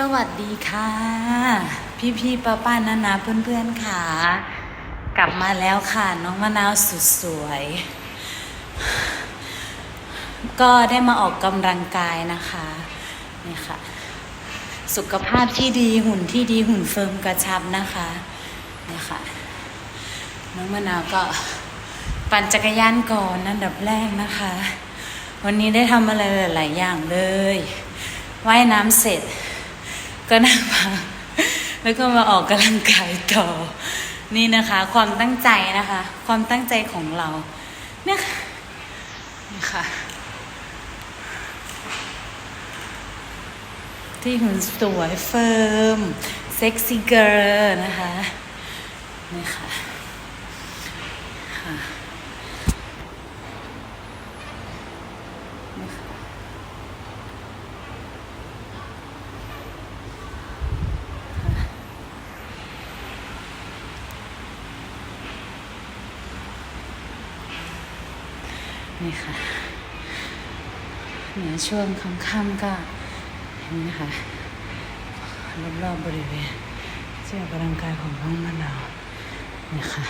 สวัสดีค่ะ พี่พี่ป้าป้านานาเพื่อนเพื่อนๆค่ะ กลับมาแล้วค่ะ น้องมะนาวสุดสวย ก็ได้มาออกกำลังกายนะคะนี่ค่ะ สุขภาพที่ดีหุ่นที่ดีหุ่นเฟิร์มกระชับนะคะนี่ค่ะ น้องมะนาวก็ปั่นจักรยานก่อนอันดับแรกนะคะ วันนี้ได้ทำอะไรหลาย ๆ อย่างเลย ว่ายน้ำเสร็จ ก็นั่งพักแล้วก็มาออกกำลังกายต่อ นี่นะคะ ความตั้งใจนะคะ ความตั้งใจของเรา เนี่ยค่ะนี่ค่ะ ที่หุ่นสวยเฟิร์มเซ็กซี่เกิร์ลนะคะนี่ค่ะค่ะนี่ค่ะ นี่ค่ะเนี่ยช่วงค่ำๆก็เห็นไหมคะรอบๆบริเวณที่ออกกำลังกายของน้องมะนาวนี่ค่ะ